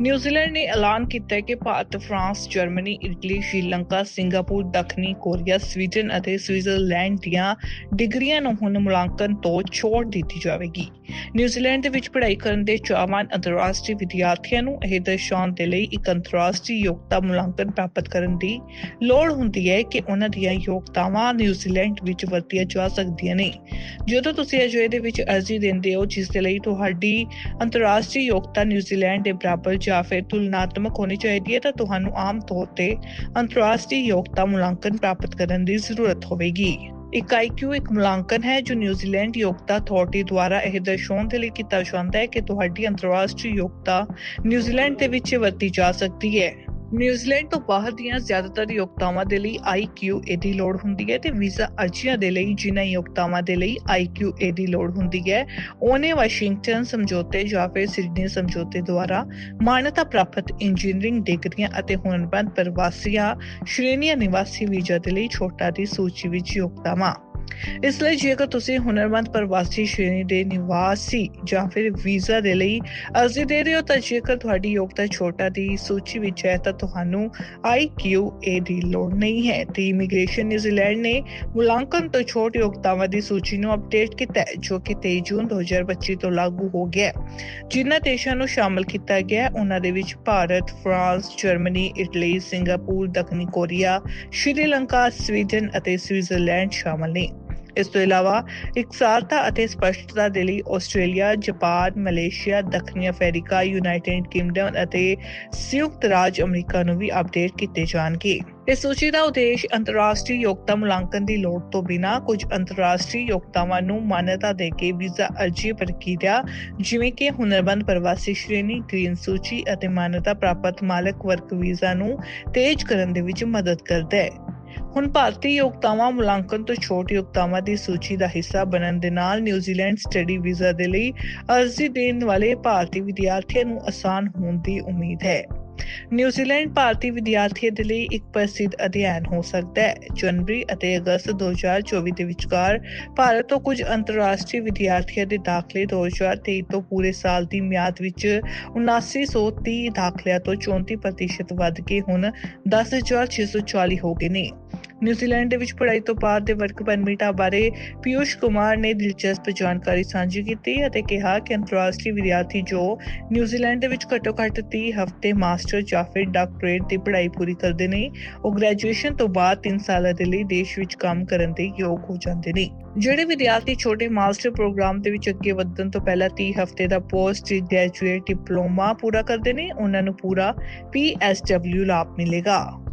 New Zealand ਨੇ ਐਲਾਨ ਕੀਤਾ ਹੈ ਕਿ Bharat, France, Germany, Italy, Sri Lanka, Singapore, ਦੱਖਣੀ ਕੋਰੀਆ, ਸਵੀਡਨ ਅਤੇ ਸਵਿਟਜ਼ਰਲੈਂਡ ਦੀਆਂ ਡਿਗਰੀਆਂ ਨੂੰ ਹੁਣ ਮੁਲਾਂਕਣ ਤੋਂ ਛੋਟ ਦਿੱਤੀ ਜਾਵੇਗੀ। ਨਿਊਜ਼ੀਲੈਂਡ ਦੇ ਵਿੱਚ ਪੜ੍ਹਾਈ ਕਰਨ ਦੇ ਚਾਹਵਾਨ ਅੰਤਰਰਾਸ਼ਟਰੀ ਵਿਦਿਆਰਥੀਆਂ ਨੂੰ ਇਹ ਦਰਸਾਉਣ ਦੇ ਲਈ ਇੱਕ ਅੰਤਰਰਾਸ਼ਟਰੀ ਯੋਗਤਾ ਮੁਲਾਂਕਣ ਪ੍ਰਾਪਤ ਕਰਨ ਦੀ ਲੋੜ ਹੁੰਦੀ ਹੈ ਕਿ ਉਹਨਾਂ ਦੀਆਂ ਯੋਗਤਾਵਾਂ ਨਿਊਜ਼ੀਲੈਂਡ ਵਿੱਚ ਵਰਤੀਆਂ ਜਾ ਸਕਦੀਆਂ ਨੇ। ਜਦੋਂ ਤੁਸੀਂ ਅਜਿਹੇ ਦੇ ਵਿੱਚ ਅਰਜ਼ੀ ਦਿੰਦੇ ਹੋ ਜਿਸ ਦੇ ਲਈ ਤੁਹਾਡੀ ਅੰਤਰਰਾਸ਼ਟਰੀ ਯੋਗਤਾ ਨਿਊਜ਼ੀਲੈਂਡ ਦੇ ਬਰਾਬਰ ਜਾਂ ਫਿਰ ਤੁਲਨਾਤਮਕ ਹੋਣੀ ਚਾਹੀਦੀ ਹੈ, ਤਾਂ ਤੁਹਾਨੂੰ ਆਮ ਤੌਰ ਤੇ ਅੰਤਰਰਾਸ਼ਟਰੀ ਯੋਗਤਾ ਮੁਲਾਂਕਣ ਪ੍ਰਾਪਤ ਕਰਨ ਦੀ ਜ਼ਰੂਰਤ ਹੋਵੇਗੀ। ਇੱਕ IQ ਇੱਕ ਮੁਲਾਂਕਣ ਹੈ, ਜੋ ਨਿਊਜ਼ੀਲੈਂਡ ਯੋਗਤਾ ਅਥਾਰਟੀ ਦੁਆਰਾ ਇਹ ਦਰਸਾਉਣ ਦੇ ਲਈ ਕੀਤਾ ਜਾਂਦਾ ਹੈ ਕਿ ਤੁਹਾਡੀ ਅੰਤਰਰਾਸ਼ਟਰੀ ਯੋਗਤਾ ਨਿਊਜ਼ੀਲੈਂਡ ਦੇ ਵਿੱਚ ਵਰਤੀ ਜਾ ਸਕਦੀ ਹੈ। ਨਿਊਜ਼ੀਲੈਂਡ ਤੋਂ ਬਾਹਰ ਦੀਆਂ ਜ਼ਿਆਦਾਤਰ ਯੋਗਤਾਵਾਂ ਦੇ ਲਈ IQA ਦੀ ਲੋੜ ਹੁੰਦੀ ਹੈ ਤੇ ਵੀਜ਼ਾ ਅਰਜ਼ੀਆਂ ਦੇ ਲਈ ਜਿਨ੍ਹਾਂ ਯੋਗਤਾਵਾਂ ਦੇ ਲਈ IQA ਦੀ ਲੋੜ ਹੁੰਦੀ ਹੈ, ਉਹਨੇ ਵਾਸ਼ਿੰਗਟਨ ਸਮਝੌਤੇ ਜਾਂ ਫਿਰ ਸਿਡਨੀ ਸਮਝੌਤੇ ਦੁਆਰਾ ਮਾਨਤਾ ਪ੍ਰਾਪਤ ਇੰਜੀਨੀਅਰਿੰਗ ਡਿਗਰੀਆਂ ਅਤੇ ਹੁਨਰਮੰਦ ਪ੍ਰਵਾਸੀਆਂ, ਸ਼੍ਰੇਣੀਆਂ ਨਿਵਾਸੀ ਵੀਜ਼ਾ ਦੇ ਲਈ ਛੋਟਾ ਦੀ ਸੂਚੀ ਵਿੱਚ ਯੋਗਤਾਵਾਂ। ਇਸ ਲਈ ਜੇਕਰ ਤੁਸੀਂ ਹੁਨਰਮੰਦ ਪ੍ਰਵਾਸੀ ਸ਼੍ਰੇਣੀ ਦੇ ਨਿਵਾਸੀ ਜਾਂ ਫਿਰ ਵੀਜ਼ਾ ਦੇ ਲਈ ਅਰਜ਼ੀ ਦੇ ਰਹੇ ਹੋ, ਤਾਂ ਜੇਕਰ ਤੁਹਾਡੀ ਯੋਗਤਾ ਛੋਟਾ ਦੀ ਸੂਚੀ ਵਿੱਚ ਹੈ, ਤਾਂ ਤੁਹਾਨੂੰ IQA ਦੀ ਲੋੜ ਨਹੀਂ ਹੈ। ਤੇ ਇਮੀਗ੍ਰੇਸ਼ਨ ਨਿਊਜ਼ੀਲੈਂਡ ਨੇ ਮੁਲਾਂਕਣ ਤੋਂ ਛੋਟ ਯੋਗਤਾਵਾਂ ਦੀ ਸੂਚੀ ਨੂੰ ਅਪਡੇਟ ਕੀਤਾ ਹੈ, ਜੋ ਕਿ 23 ਜੂਨ 2025 ਤੋਂ ਲਾਗੂ ਹੋ ਗਿਆ ਹੈ। ਜਿਨ੍ਹਾਂ ਦੇਸ਼ਾਂ ਨੂੰ ਸ਼ਾਮਲ ਕੀਤਾ ਗਿਆ ਹੈ, ਉਹਨਾਂ ਦੇ ਵਿੱਚ Bharat, France, Germany, Italy, Singapore, ਦੱਖਣੀ ਕੋਰੀਆ, ਸ਼੍ਰੀਲੰਕਾ, ਸਵੀਡਨ ਅਤੇ ਸਵਿਟਜ਼ਰਲੈਂਡ ਸ਼ਾਮਲ ਨੇ। ਇਸ ਤੋਂ ਇਲਾਵਾ ਇਕਸਾਰਤਾ ਅਤੇ ਸਪਸ਼ਟਤਾ ਦੇ ਲਈ ਆਸਟ੍ਰੇਲੀਆ, ਜਾਪਾਨ, ਮਲੇਸ਼ੀਆ, ਦੱਖਣੀ ਅਫਰੀਕਾ, ਯੂਨਾਈਟਿਡ ਕਿੰਗਡਮ ਅਤੇ ਸੰਯੁਕਤ ਰਾਜ ਅਮਰੀਕਾ ਨੂੰ ਵੀ ਅਪਡੇਟ ਕੀਤੇ ਜਾਣਗੇ। ਇਸ ਸੂਚੀ ਦਾ ਉਦੇਸ਼ ਅੰਤਰਰਾਸ਼ਟਰੀ ਯੋਗਤਾ ਮੁਲਾਂਕਣ ਦੀ ਲੋੜ ਤੋਂ ਬਿਨਾਂ ਕੁਝ ਅੰਤਰਰਾਸ਼ਟਰੀ ਯੋਗਤਾਵਾਂ ਨੂੰ ਮਾਨਤਾ ਦੇ ਕੇ ਵੀਜ਼ਾ ਅਰਜ਼ੀ ਪ੍ਰਕਿਰਿਆ ਜਿਵੇਂ ਕਿ ਹੁਨਰਬੰਦ ਪ੍ਰਵਾਸੀ ਸ਼੍ਰੇਣੀ, ਗ੍ਰੀਨ ਸੂਚੀ ਅਤੇ ਮਾਨਤਾ ਪ੍ਰਾਪਤ ਮਾਲਕ ਵਰਗ ਵੀਜ਼ਾ ਨੂੰ ਤੇਜ਼ ਕਰਨ ਦੇ ਵਿੱਚ ਮਦਦ ਕਰਦਾ ਹੈ। ਹੁਣ ਭਾਰਤੀ ਯੋਗਤਾਵਾਂ ਮੁਲਾਂਕਣ ਤੋਂ ਛੋਟ ਯੋਗਤਾਵਾਂ ਦੀ ਸੂਚੀ ਦਾ ਹਿੱਸਾ ਬਣਨ ਦੇ ਨਾਲ ਨਿਊਜ਼ੀਲੈਂਡ ਸਟੱਡੀ ਵੀਜ਼ਾ ਦੇ ਲਈ ਅਰਜ਼ੀ ਦੇਣ ਵਾਲੇ ਭਾਰਤੀ ਵਿਦਿਆਰਥੀਆਂ ਨੂੰ ਆਸਾਨ ਹੋਣ ਦੀ ਉਮੀਦ ਹੈ। ਨਿਊਜ਼ੀਲੈਂਡ ਭਾਰਤੀ ਵਿਦਿਆਰਥੀਆਂ ਦੇ ਲਈ ਇੱਕ ਪ੍ਰਸਿੱਧ ਅਧਿਐਨ ਹੋ ਸਕਦਾ ਹੈ। ਜਨਵਰੀ ਅਤੇ ਅਗਸਤ 2024 ਦੇ ਵਿਚਕਾਰ ਭਾਰਤ ਤੋਂ ਕੁਝ ਅੰਤਰਰਾਸ਼ਟਰੀ ਵਿਦਿਆਰਥੀਆਂ ਦੇ ਦਾਖਲੇ 2023 ਤੋਂ ਪੂਰੇ ਸਾਲ ਦੀ ਮਿਆਦ ਵਿੱਚ 7930 ਦਾਖਲਿਆਂ ਤੋਂ 34% ਵੱਧ ਕੇ ਹੁਣ 10640 ਹੋ ਗਏ ਨੇ। ਨਿਊਜ਼ੀਲੈਂਡ ਦੇ ਵਿੱਚ ਪੜ੍ਹਾਈ ਤੋਂ ਬਾਅਦ ਦੇ ਵਰਕ ਪਰਮਿਟਾਂ ਬਾਰੇ ਪਿਊਸ਼ ਕੁਮਾਰ ਨੇ ਦਿਲਚਸਪ ਜਾਣਕਾਰੀ ਸਾਂਝੀ ਕੀਤੀ ਅਤੇ ਕਿਹਾ ਕਿ ਅੰਤਰਰਾਸ਼ਟਰੀ ਵਿਦਿਆਰਥੀ ਜੋ ਨਿਊਜ਼ੀਲੈਂਡ ਦੇ ਵਿੱਚ ਘੱਟੋ-ਘੱਟ 30 ਹਫ਼ਤੇ ਮਾਸਟਰ ਜਾਂ ਫਿਰ ਡਾਕਟਰੇਟ ਦੀ ਪੜ੍ਹਾਈ ਪੂਰੀ ਕਰਦੇ ਨੇ, ਉਹ ਗ੍ਰੈਜੂਏਸ਼ਨ ਤੋਂ ਬਾਅਦ 3 ਸਾਲਾਂ ਦੇ ਲਈ ਦੇਸ਼ ਵਿੱਚ ਕੰਮ ਕਰਨ ਦੇ ਯੋਗ ਹੋ ਜਾਂਦੇ ਨੇ। ਜਿਹੜੇ ਵਿਦਿਆਰਥੀ ਛੋਟੇ ਮਾਸਟਰ ਪ੍ਰੋਗਰਾਮ ਦੇ ਵਿੱਚ ਅੱਗੇ ਵਧਣ ਤੋਂ ਪਹਿਲਾਂ 30 ਹਫ਼ਤੇ ਦਾ ਪੋਸਟ ਗ੍ਰੈਜੂਏਟ ਡਿਪਲੋਮਾ ਪੂਰਾ ਕਰਦੇ ਨੇ, ਉਹਨਾਂ ਨੂੰ ਪੂਰਾ PSW ਲਾਭ ਮਿਲੇਗਾ।